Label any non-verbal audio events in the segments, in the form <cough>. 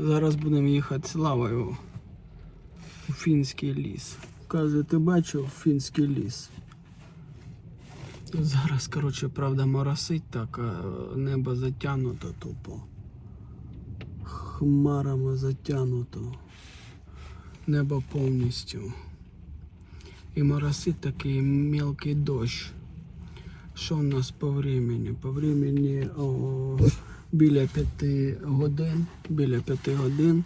Зараз будемо їхати з лавою у фінський ліс. Каже, ти бачив фінський ліс? Зараз, коротше, правда, моросить так, а небо затягнуто тупо. Хмарами затягнуто. Небо повністю. І моросить такий мелкий дощ. Що у нас по времени? По времени о, біля 5 годин. Біля 5 годин.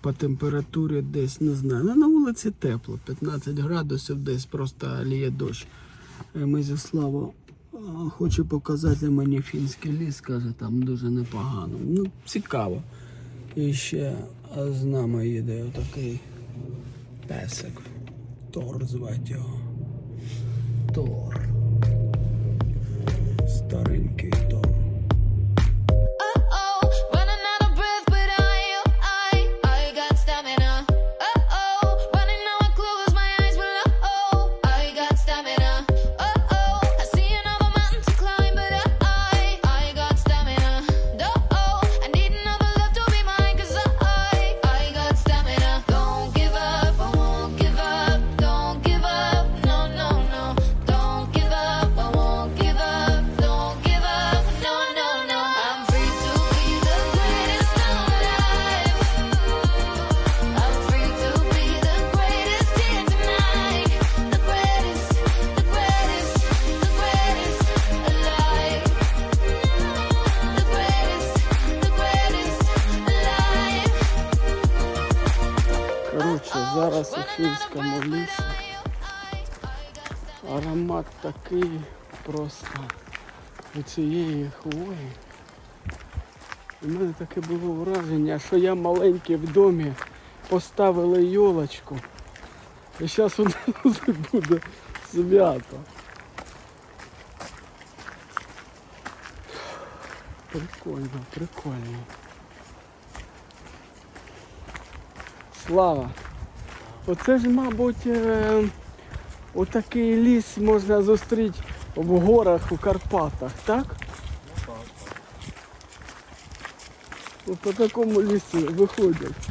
По температурі десь не знаю. Ну, на вулиці тепло, 15 градусів, десь просто ліє дощ. Е, Ми зі Славою а, хоче показати мені фінський ліс, каже, там дуже непогано. Ну, цікаво. І ще з нами їде отакий песик. Тор звати його. Тор. Старенький Тор. Зараз лісі аромат такий просто у цієї хвої. У мене таке було враження, що я маленький в домі поставили йолочку. І зараз у нас <laughs> буде свято. Прикольно, прикольно. Слава. Оце ж, мабуть, е, отакий ліс можна зустріти в горах у Карпатах, так? От по такому лісу виходять.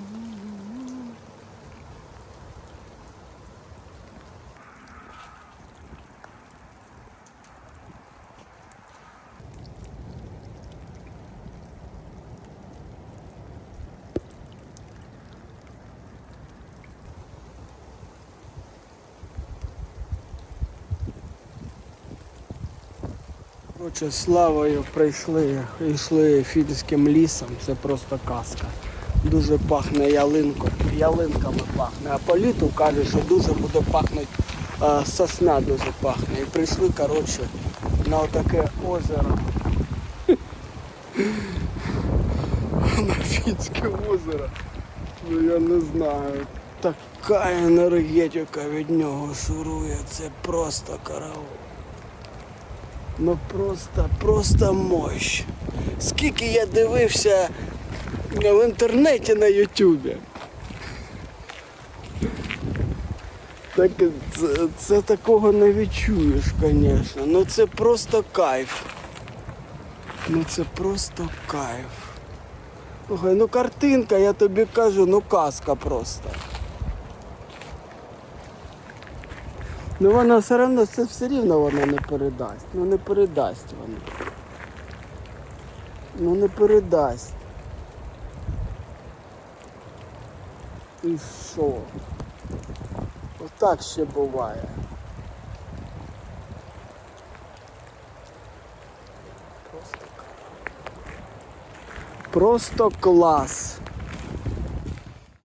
Коротше, славою прийшли, йшли фінським лісом, це просто казка. Дуже пахне ялинкою, ялинками пахне. А по літу каже, що дуже буде пахнути сосна дуже пахне. І прийшли, коротше, на отаке озеро. <laughs> На фінське озеро. Ну я не знаю. Така енергетика від нього шурує, це просто караул. Ну просто, просто мощь. Скільки я дивився в інтернеті на Ютубі. Так це, це такого не відчуєш, звісно. Ну це просто кайф. Ну це просто кайф. Слухай, ну картинка, я тобі кажу, ну казка просто. Ну вона все одно, це все рівно вона не передасть. Ну не передасть вона. Ну не передасть. І що? Отак ще буває. Просто Просто клас.